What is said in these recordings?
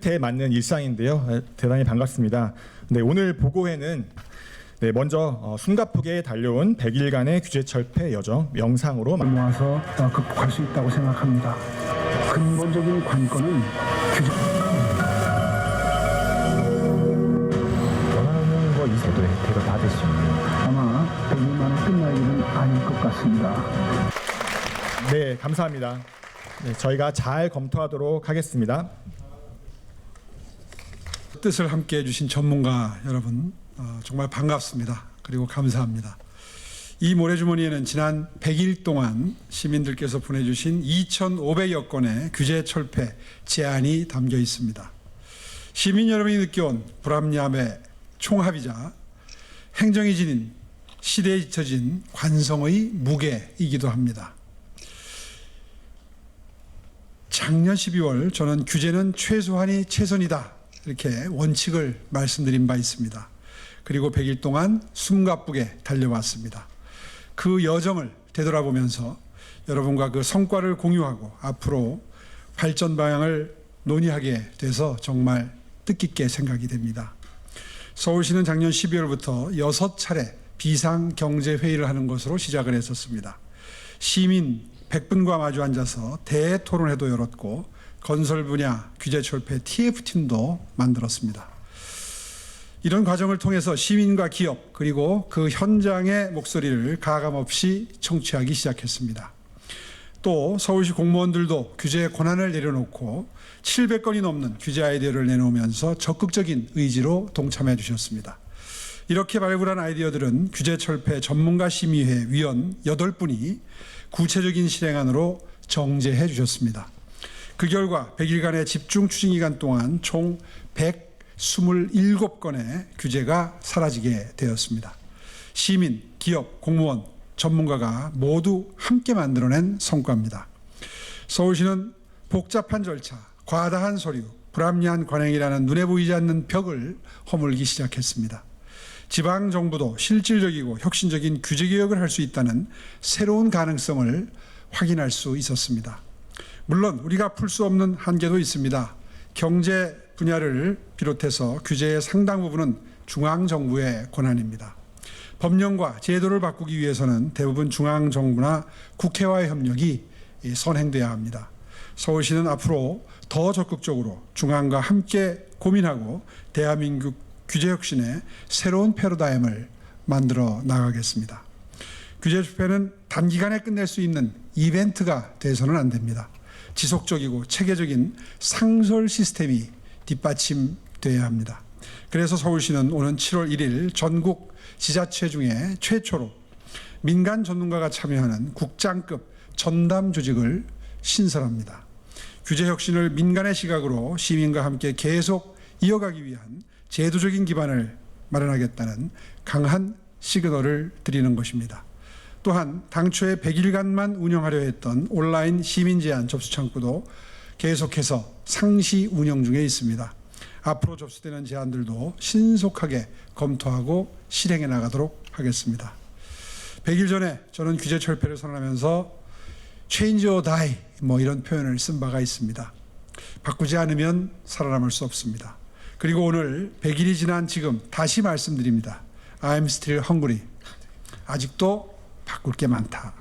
끝에 맞는 일상인데요. 에, 대단히 반갑습니다. 네, 오늘 보고회는 네, 먼저 어, 숨가쁘게 달려온 100일간의 규제 철폐 여정 영상으로 마- 모아서 어, 극복할 수 있다고 생각합니다. 근본적인 관건은 규제. 원하는 거 있어도 혜택을 받을 수 있는 아마 100일 만에 끝날 일은 아닐 것 같습니다. 네, 감사합니다. 네, 저희가 잘 검토하도록 하겠습니다. 뜻을 함께 해주신 전문가 여러분 어, 정말 반갑습니다. 그리고 감사합니다. 이 모래주머니에는 지난 100일 동안 시민들께서 보내주신 2,500여 건의 규제 철폐 제안이 담겨 있습니다. 시민 여러분이 느껴온 불합리함의 총합이자 행정이 지닌 시대에 잊혀진 관성의 무게이기도 합니다. 작년 12월 저는 규제는 최소한이 최선이다 이렇게 원칙을 말씀드린 바 있습니다. 그리고 100일 동안 숨가쁘게 달려왔습니다. 그 여정을 되돌아보면서 여러분과 그 성과를 공유하고 앞으로 발전 방향을 논의하게 돼서 정말 뜻깊게 생각이 됩니다. 서울시는 작년 12월부터 여섯 차례 비상 경제 회의를 하는 것으로 시작을 했었습니다. 시민 100분과 마주 앉아서 대토론회도 열었고 건설 분야 규제 철폐 TF팀도 만들었습니다. 이런 과정을 통해서 시민과 기업 그리고 그 현장의 목소리를 가감없이 청취하기 시작했습니다. 또 서울시 공무원들도 규제의 권한을 내려놓고 700건이 넘는 규제 아이디어를 내놓으면서 적극적인 의지로 동참해 주셨습니다. 이렇게 발굴한 아이디어들은 규제 철폐 전문가 심의회 위원 8분이 구체적인 실행안으로 정제해 주셨습니다. 그 결과 100일간의 집중 추진 기간 동안 총 127건의 규제가 사라지게 되었습니다. 시민, 기업, 공무원, 전문가가 모두 함께 만들어낸 성과입니다. 서울시는 복잡한 절차, 과다한 서류, 불합리한 관행이라는 눈에 보이지 않는 벽을 허물기 시작했습니다. 지방 정부도 실질적이고 혁신적인 규제 개혁을 할 수 있다는 새로운 가능성을 확인할 수 있었습니다. 물론 우리가 풀 수 없는 한계도 있습니다. 경제 분야를 비롯해서 규제의 상당 부분은 중앙 정부의 권한입니다. 법령과 제도를 바꾸기 위해서는 대부분 중앙 정부나 국회와의 협력이 선행돼야 합니다. 서울시는 앞으로 더 적극적으로 중앙과 함께 고민하고 대한민국 규제 혁신의 새로운 패러다임을 만들어 나가겠습니다. 규제 집회는 단기간에 끝낼 수 있는 이벤트가 돼서는 안 됩니다. 지속적이고 체계적인 상설 시스템이 뒷받침돼야 합니다. 그래서 서울시는 오는 7월 1일 전국 지자체 중에 최초로 민간 전문가가 참여하는 국장급 전담 조직을 신설합니다. 규제 혁신을 민간의 시각으로 시민과 함께 계속 이어가기 위한 제도적인 기반을 마련하겠다는 강한 시그널을 드리는 것입니다. 또한 당초에 100일간만 운영하려 했던 온라인 시민 제한 접수 창구도 계속해서 상시 운영 중에 있습니다. 앞으로 접수되는 제안들도 신속하게 검토하고 실행해 나가도록 하겠습니다. 100일 전에 저는 규제 철폐를 선언하면서 change or die 뭐 이런 표현을 쓴 바가 있습니다. 바꾸지 않으면 살아남을 수 없습니다. 그리고 오늘 100일이 지난 지금 다시 말씀드립니다. I'm still hungry. 아직도 바꿀 게 많다.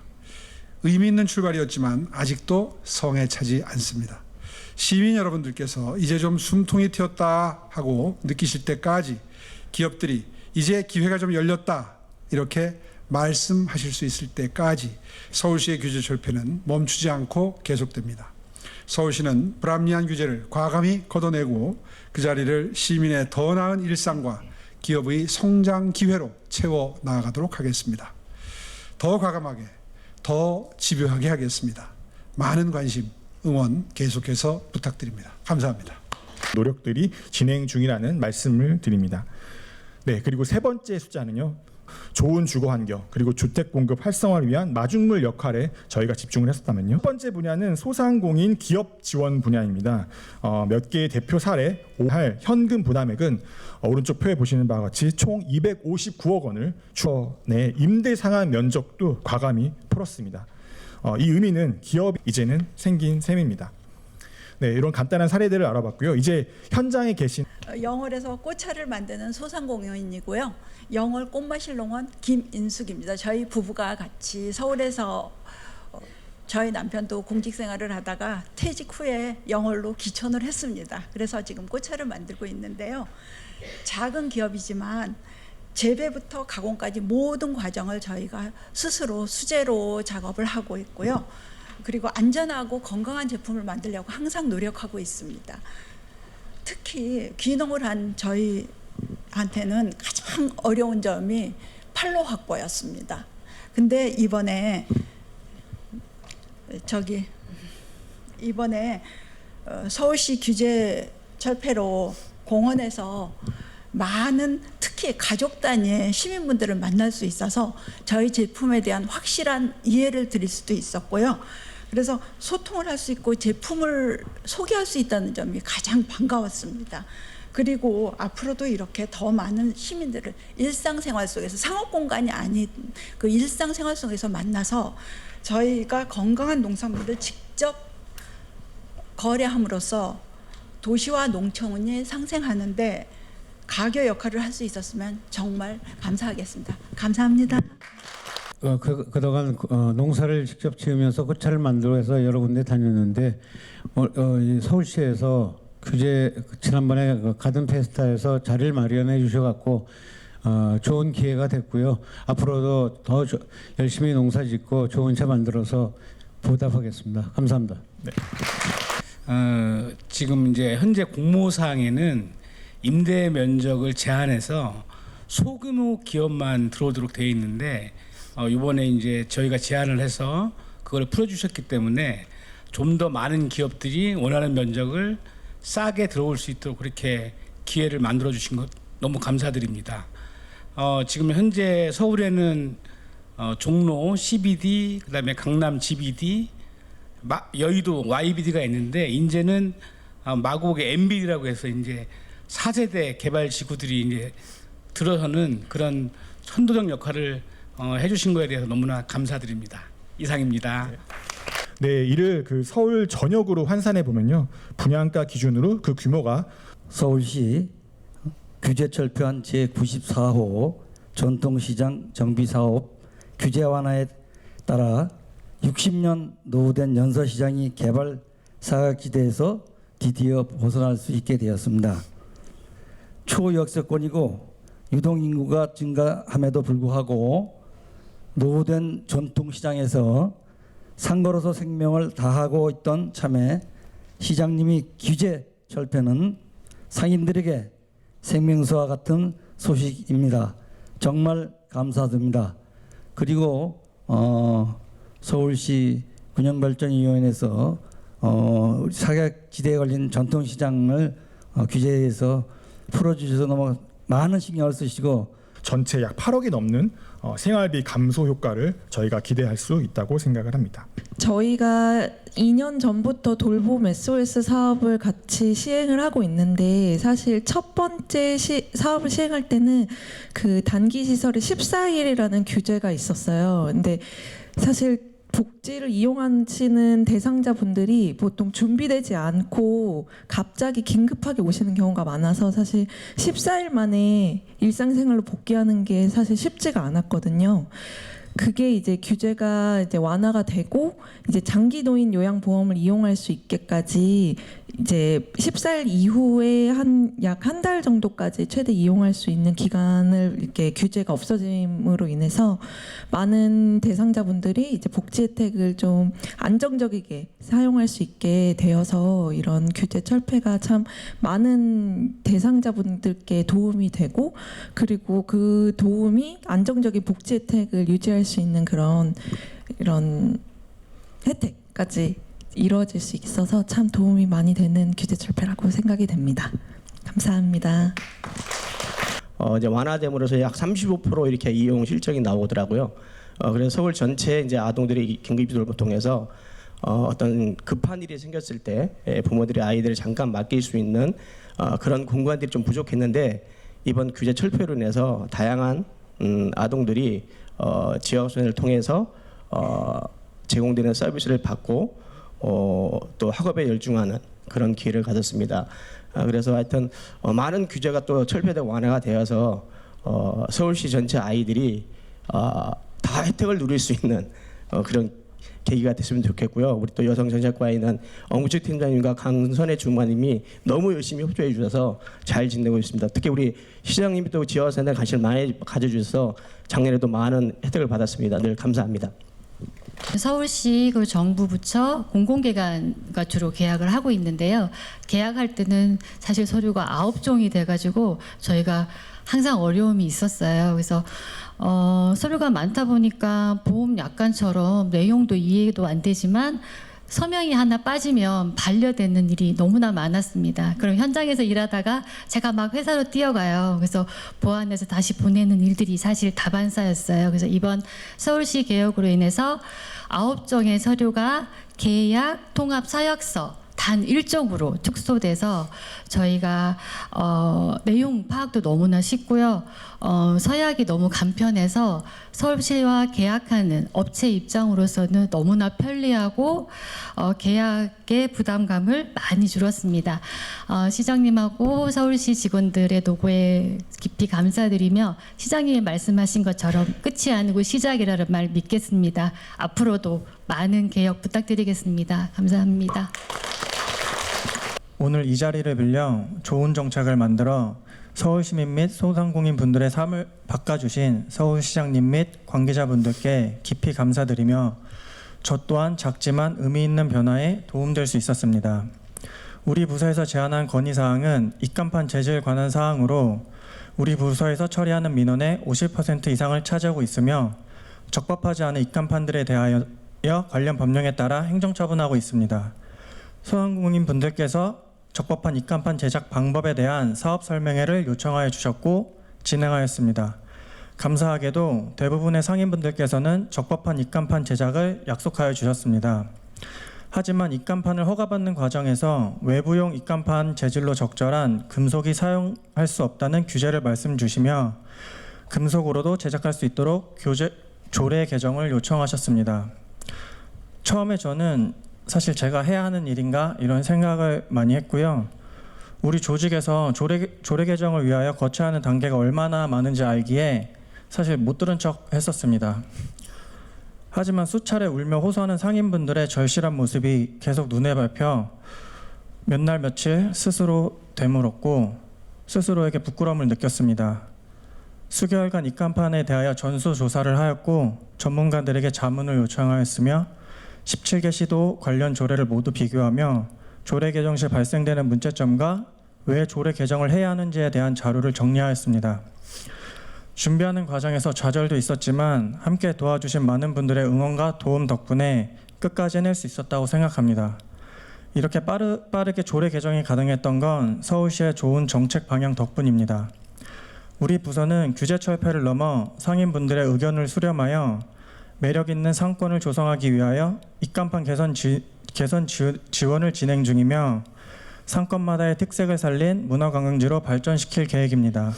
의미 있는 출발이었지만 아직도 성에 차지 않습니다. 시민 여러분들께서 이제 좀 숨통이 트였다 하고 느끼실 때까지 기업들이 이제 기회가 좀 열렸다 이렇게 말씀하실 수 있을 때까지 서울시의 규제 철폐는 멈추지 않고 계속됩니다. 서울시는 불합리한 규제를 과감히 걷어내고 그 자리를 시민의 더 나은 일상과 기업의 성장 기회로 채워 나아가도록 하겠습니다. 더 과감하게, 더 집요하게 하겠습니다. 많은 관심, 응원 계속해서 부탁드립니다. 감사합니다. 노력들이 진행 중이라는 말씀을 드립니다. 네, 그리고 세 번째 숫자는요. 좋은 주거 환경 그리고 주택 공급 활성화를 위한 마중물 역할에 저희가 집중을 했었다면요. 첫 번째 분야는 소상공인 기업 지원 분야입니다. 어, 몇 개의 대표 사례 할 현금 부담액은 어, 오른쪽 표에 보시는 바와 같이 총 259억 원을 추어 내 임대 상한 면적도 과감히 풀었습니다. 어, 이 의미는 기업 이제는 생긴 셈입니다. 네, 이런 간단한 사례들을 알아봤고요. 이제 현장에 계신 어, 영월에서 꽃차를 만드는 소상공인이고요. 영월 꽃마실 농원 김인숙입니다. 저희 부부가 같이 서울에서 어, 저희 남편도 공직 생활을 하다가 퇴직 후에 영월로 기촌을 했습니다. 그래서 지금 꽃차를 만들고 있는데요. 작은 기업이지만 재배부터 가공까지 모든 과정을 저희가 스스로 수제로 작업을 하고 있고요. 그리고 안전하고 건강한 제품을 만들려고 항상 노력하고 있습니다. 특히 귀농을 한 저희한테는 가장 어려운 점이 판로 확보였습니다. 근데 이번에 저기 이번에 어, 서울시 규제 철폐로 공원에서 많은 특히 가족 단위의 시민분들을 만날 수 있어서 저희 제품에 대한 확실한 이해를 드릴 수도 있었고요. 그래서 소통을 할 수 있고 제품을 소개할 수 있다는 점이 가장 반가웠습니다. 그리고 앞으로도 이렇게 더 많은 시민들을 일상생활 속에서 상업 공간이 아닌 그 일상생활 속에서 만나서 저희가 건강한 농산물을 직접 거래함으로써 도시와 농촌이 상생하는데 가교 역할을 할 수 있었으면 정말 감사하겠습니다. 감사합니다. 어, 그, 그동안 어, 농사를 직접 지으면서 꽃차를 만들어서 여러 군데 다녔는데 어, 어, 이 서울시에서 규제 지난번에 그 가든 페스타에서 자리를 마련해 주셔갖고 어, 좋은 기회가 됐고요. 앞으로도 더 조- 열심히 농사 짓고 좋은 차 만들어서 보답하겠습니다. 감사합니다. 어, 지금 이제 현재 공모사항에는 임대 면적을 제한해서 소규모 기업만 들어오도록 돼 있는데 어, 이번에 이제 저희가 제안을 해서 그걸 풀어주셨기 때문에 좀 더 많은 기업들이 원하는 면적을 싸게 들어올 수 있도록 그렇게 기회를 만들어 주신 것 너무 감사드립니다. 어, 지금 현재 서울에는 어, 종로 CBD 그다음에 강남 GBD 마, 여의도 YBD가 있는데 이제는 아, 마곡의 MBD라고 해서 이제 4세대 개발 지구들이 이제 들어서는 그런 선도적 역할을 어, 해주신 거에 대해서 너무나 감사드립니다. 이상입니다. 네, 이를 그 서울 전역으로 환산해 보면요. 분양가 기준으로 그 규모가 서울시 규제 철폐한 제94호 전통시장 정비 사업 규제 완화에 따라 60년 노후된 연서시장이 개발 사각지대에서 드디어 벗어날 수 있게 되었습니다. 초역세권이고 유동 인구가 증가함에도 불구하고 노후된 전통시장에서 상거로서 생명을 다하고 있던 참에 시장님이 규제 철폐는 상인들에게 생명수와 같은 소식입니다. 정말 감사드립니다. 그리고 어, 서울시 균형발전위원회에서 어, 사각지대에 걸린 전통시장을 어, 규제해서 풀어주셔서 너무 많은 신경을 쓰시고 전체 약 8억이 넘는 어, 생활비 감소 효과를 저희가 기대할 수 있다고 생각을 합니다. 저희가 2년 전부터 돌봄 SOS 사업을 같이 시행을 하고 있는데 사실 첫 번째 시, 사업을 시행할 때는 그 단기 시설에 14일이라는 규제가 있었어요. 근데 사실 복지를 이용하시는 대상자분들이 보통 준비되지 않고 갑자기 긴급하게 오시는 경우가 많아서 사실 14일 만에 일상생활로 복귀하는 게 사실 쉽지가 않았거든요. 그게 이제 규제가 이제 완화가 되고 이제 장기 노인 요양 보험을 이용할 수 있게까지 이제 14일 이후에 한 약 한 달 정도까지 최대 이용할 수 있는 기간을 이렇게 규제가 없어짐으로 인해서 많은 대상자분들이 이제 복지 혜택을 좀 안정적이게 사용할 수 있게 되어서 이런 규제 철폐가 참 많은 대상자분들께 도움이 되고 그리고 그 도움이 안정적인 복지 혜택을 유지할 수 있는 그런 이런 혜택까지 이루어질 수 있어서 참 도움이 많이 되는 규제 철폐라고 생각이 됩니다. 감사합니다. 어, 이제 완화됨으로써 약 35% 이렇게 이용 실적이 나오더라고요. 어, 그래서 서울 전체 이제 아동들이 긴급이동을 통해서 어, 어떤 급한 일이 생겼을 때 예, 부모들이 아이들을 잠깐 맡길 수 있는 어, 그런 공간들이 좀 부족했는데 이번 규제 철폐로 인해서 다양한 음, 아동들이 어, 지역선을 통해서 어, 제공되는 서비스를 받고 어, 또 학업에 열중하는 그런 기회를 가졌습니다. 아, 그래서 하여튼 어, 많은 규제가 또 철폐되고 완화가 되어서 어, 서울시 전체 아이들이 어, 다 혜택을 누릴 수 있는 어, 그런 계기가 됐으면 좋겠고요. 우리 또 여성정책과에는 엄구식 팀장님과 강선혜 주무관님이 너무 열심히 협조해 주셔서 잘 지내고 있습니다. 특히 우리 시장님이 또 지화선에 관심을 많이 가져주셔서 작년에도 많은 혜택을 받았습니다. 늘 감사합니다. 서울시 그 정부 부처 공공기관과 주로 계약을 하고 있는데요. 계약할 때는 사실 서류가 아홉 종이 돼가지고 저희가 항상 어려움이 있었어요. 그래서 어, 서류가 많다 보니까 보험 약관처럼 내용도 이해도 안 되지만 서명이 하나 빠지면 반려되는 일이 너무나 많았습니다. 그럼 현장에서 일하다가 제가 막 회사로 뛰어가요. 그래서 보안에서 다시 보내는 일들이 사실 다반사였어요. 그래서 이번 서울시 개혁으로 인해서 아홉 종의 서류가 계약, 통합, 사약서 단 일종으로 축소돼서 저희가 어, 내용 파악도 너무나 쉽고요. 어, 서약이 너무 간편해서 서울시와 계약하는 업체 입장으로서는 너무나 편리하고 어, 계약의 부담감을 많이 줄었습니다. 어, 시장님하고 서울시 직원들의 노고에 깊이 감사드리며 시장님이 말씀하신 것처럼 끝이 아니고 시작이라는 말 믿겠습니다. 앞으로도 많은 개혁 부탁드리겠습니다. 감사합니다. 오늘 이 자리를 빌려 좋은 정책을 만들어 서울 시민 및 소상공인 분들의 삶을 바꿔주신 서울시장님 및 관계자분들께 깊이 감사드리며 저 또한 작지만 의미 있는 변화에 도움될 수 있었습니다. 우리 부서에서 제안한 건의 사항은 입간판 재질 관한 사항으로 우리 부서에서 처리하는 민원의 50% 이상을 차지하고 있으며 적법하지 않은 입간판들에 대하여 관련 법령에 따라 행정처분하고 있습니다. 소상공인 분들께서 적법한 입간판 제작 방법에 대한 사업 설명회를 요청하여 주셨고 진행하였습니다. 감사하게도 대부분의 상인분들께서는 적법한 입간판 제작을 약속하여 주셨습니다. 하지만 입간판을 허가받는 과정에서 외부용 입간판 재질로 적절한 금속이 사용할 수 없다는 규제를 말씀 주시며 금속으로도 제작할 수 있도록 교재, 조례 개정을 요청하셨습니다. 처음에 저는 사실 제가 해야 하는 일인가 이런 생각을 많이 했고요. 우리 조직에서 조례, 조례 개정을 위하여 거쳐야 하는 단계가 얼마나 많은지 알기에 사실 못 들은 척 했었습니다. 하지만 수차례 울며 호소하는 상인분들의 절실한 모습이 계속 눈에 밟혀 몇 날 며칠 스스로 되물었고 스스로에게 부끄러움을 느꼈습니다. 수개월간 입간판에 대하여 전수 조사를 하였고 전문가들에게 자문을 요청하였으며 17개 시도 관련 조례를 모두 비교하며 조례 개정 시 발생되는 문제점과 왜 조례 개정을 해야 하는지에 대한 자료를 정리하였습니다. 준비하는 과정에서 좌절도 있었지만 함께 도와주신 많은 분들의 응원과 도움 덕분에 끝까지 해낼 수 있었다고 생각합니다. 이렇게 빠르, 빠르게 조례 개정이 가능했던 건 서울시의 좋은 정책 방향 덕분입니다. 우리 부서는 규제 철폐를 넘어 상인분들의 의견을 수렴하여 매력 있는 상권을 조성하기 위하여 입간판 개선, 지, 개선 지, 지원을 진행 중이며 상권마다의 특색을 살린 문화관광지로 발전시킬 계획입니다.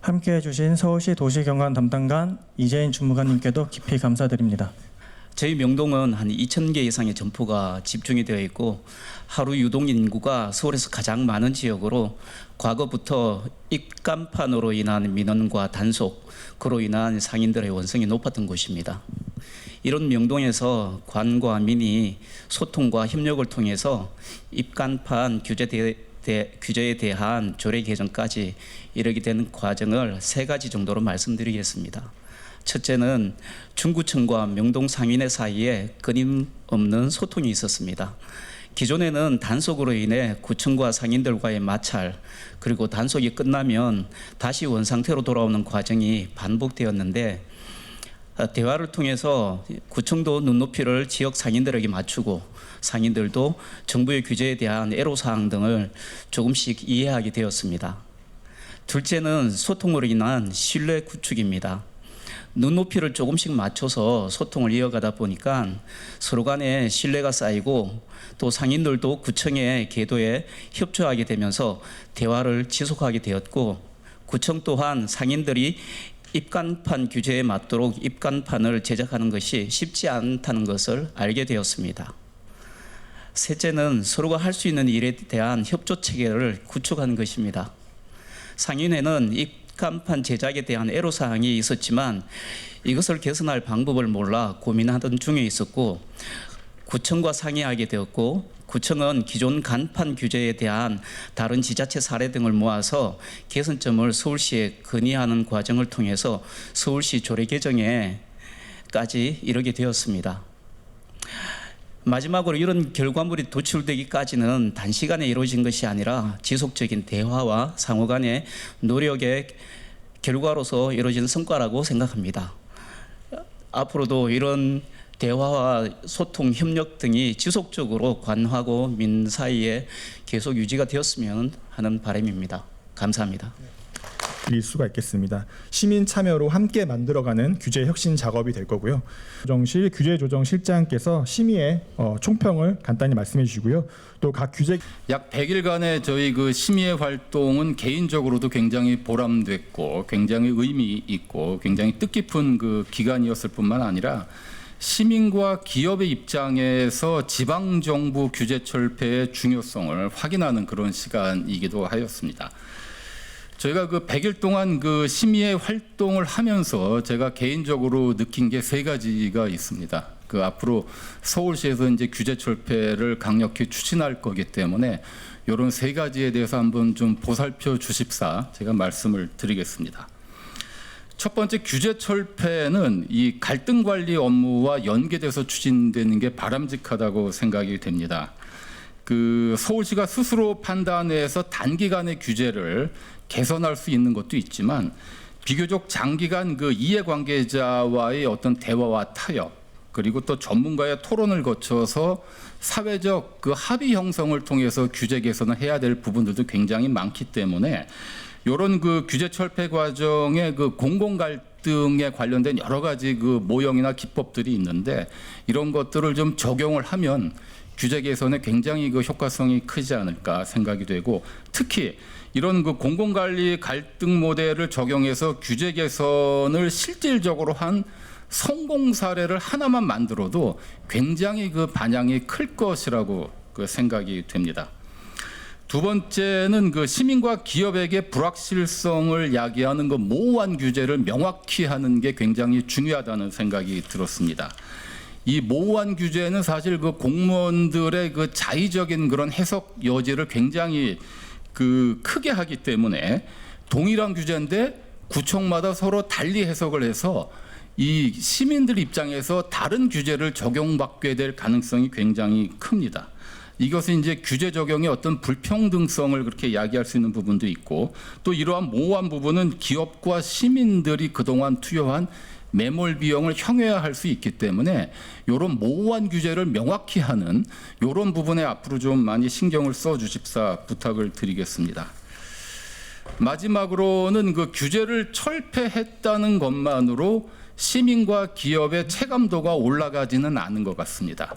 함께 해 주신 서울시 도시경관 담당관 이재인 주무관님께도 깊이 감사드립니다. 저희 명동은 한 2,000개 이상의 점포가 집중이 되어 있고 하루 유동 인구가 서울에서 가장 많은 지역으로 과거부터 입간판으로 인한 민원과 단속, 그로 인한 상인들의 원성이 높았던 곳입니다. 이런 명동에서 관과 민이 소통과 협력을 통해서 입간판 규제 대, 대, 규제에 대한 조례 개정까지 이르게 되는 과정을 세 가지 정도로 말씀드리겠습니다. 첫째는 중구청과 명동 상인의 사이에 끊임없는 소통이 있었습니다. 기존에는 단속으로 인해 구청과 상인들과의 마찰 그리고 단속이 끝나면 다시 원상태로 돌아오는 과정이 반복되었는데 어, 대화를 통해서 구청도 눈높이를 지역 상인들에게 맞추고 상인들도 정부의 규제에 대한 애로사항 등을 조금씩 이해하게 되었습니다. 둘째는 소통으로 인한 신뢰 구축입니다. 눈높이를 조금씩 맞춰서 소통을 이어가다 보니까 서로 간에 신뢰가 쌓이고 또 상인들도 구청의 계도에 협조하게 되면서 대화를 지속하게 되었고 구청 또한 상인들이 입간판 규제에 맞도록 입간판을 제작하는 것이 쉽지 않다는 것을 알게 되었습니다. 셋째는 서로가 할 수 있는 일에 대한 협조 체계를 구축하는 것입니다. 상인회는 입 간판 제작에 대한 애로 사항이 있었지만 이것을 개선할 방법을 몰라 고민하던 중에 있었고 구청과 상의하게 되었고 구청은 기존 간판 규제에 대한 다른 지자체 사례 등을 모아서 개선점을 서울시에 건의하는 과정을 통해서 서울시 조례 개정에까지 이르게 되었습니다. 마지막으로 이런 결과물이 도출되기까지는 단시간에 이루어진 것이 아니라 지속적인 대화와 상호 간의 노력의 결과로서 이루어진 성과라고 생각합니다. 앞으로도 이런 대화와 소통, 협력 등이 지속적으로 관하고 민 사이에 계속 유지가 되었으면 하는 바람입니다. 감사합니다. 드릴 수가 있겠습니다. 시민 참여로 함께 만들어가는 규제 혁신 작업이 될 거고요. 조정실 규제조정실장께서 심의의 어, 총평을 간단히 말씀해 주시고요. 또 각 규제 약 100일간의 저희 그 심의회 활동은 개인적으로도 굉장히 보람됐고 굉장히 의미 있고 굉장히 뜻깊은 그 기간이었을 뿐만 아니라 시민과 기업의 입장에서 지방 정부 규제 철폐의 중요성을 확인하는 그런 시간이기도 하였습니다. 저희가 그 100일 동안 그 심의회 활동을 하면서 제가 개인적으로 느낀 게 세 가지가 있습니다. 그 앞으로 서울시에서 이제 규제 철폐를 강력히 추진할 거기 때문에 이런 세 가지에 대해서 한번 좀 보살펴 주십사 제가 말씀을 드리겠습니다. 첫 번째 규제 철폐는 이 갈등 관리 업무와 연계돼서 추진되는 게 바람직하다고 생각이 됩니다. 그 서울시가 스스로 판단해서 단기간의 규제를 개선할 수 있는 것도 있지만 비교적 장기간 그 이해관계자와의 어떤 대화와 타협 그리고 또 전문가의 토론을 거쳐서 사회적 그 합의 형성을 통해서 규제 개선을 해야 될 부분들도 굉장히 많기 때문에 이런 그 규제 철폐 과정의 그 공공 갈등에 관련된 여러 가지 그 모형이나 기법들이 있는데 이런 것들을 좀 적용을 하면 규제 개선에 굉장히 그 효과성이 크지 않을까 생각이 되고 특히 이런 그 공공관리 갈등 모델을 적용해서 규제 개선을 실질적으로 한 성공 사례를 하나만 만들어도 굉장히 그 반향이 클 것이라고 그 생각이 됩니다. 두 번째는 그 시민과 기업에게 불확실성을 야기하는 그 모호한 규제를 명확히 하는 게 굉장히 중요하다는 생각이 들었습니다. 이 모호한 규제는 사실 그 공무원들의 그 자의적인 그런 해석 여지를 굉장히 그 크게 하기 때문에 동일한 규제인데 구청마다 서로 달리 해석을 해서 이 시민들 입장에서 다른 규제를 적용받게 될 가능성이 굉장히 큽니다. 이것은 이제 규제 적용의 어떤 불평등성을 그렇게 야기할 수 있는 부분도 있고 또 이러한 모호한 부분은 기업과 시민들이 그동안 투여한 매몰 비용을 형해화할 수 있기 때문에 이런 모호한 규제를 명확히 하는 이런 부분에 앞으로 좀 많이 신경을 써 주십사 부탁을 드리겠습니다. 마지막으로는 그 규제를 철폐했다는 것만으로 시민과 기업의 체감도가 올라가지는 않은 것 같습니다.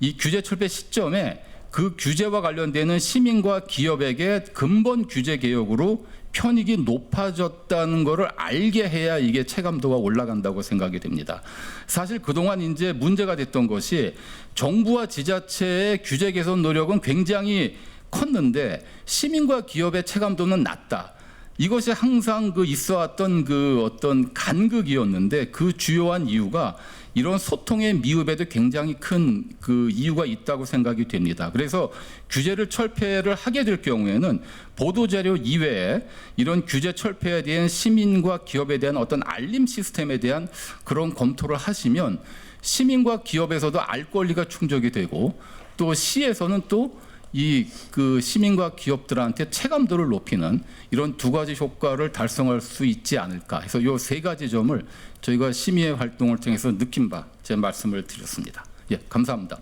이 규제 철폐 시점에 그 규제와 관련되는 시민과 기업에게 근본 규제 개혁으로 편익이 높아졌다는 것을 알게 해야 이게 체감도가 올라간다고 생각이 됩니다. 사실 그동안 이제 문제가 됐던 것이 정부와 지자체의 규제 개선 노력은 굉장히 컸는데 시민과 기업의 체감도는 낮다. 이것이 항상 그 있어 왔던 그 어떤 간극이었는데 그 주요한 이유가 이런 소통의 미흡에도 굉장히 큰 그 이유가 있다고 생각이 됩니다. 그래서 규제를 철폐를 하게 될 경우에는 보도 자료 이외에 이런 규제 철폐에 대한 시민과 기업에 대한 어떤 알림 시스템에 대한 그런 검토를 하시면 시민과 기업에서도 알 권리가 충족이 되고 또 시에서는 또 이 그 시민과 기업들한테 체감도를 높이는 이런 두 가지 효과를 달성할 수 있지 않을까 해서 이 세 가지 점을 저희가 심의회 활동을 통해서 느낀 바 제 말씀을 드렸습니다. 예, 감사합니다.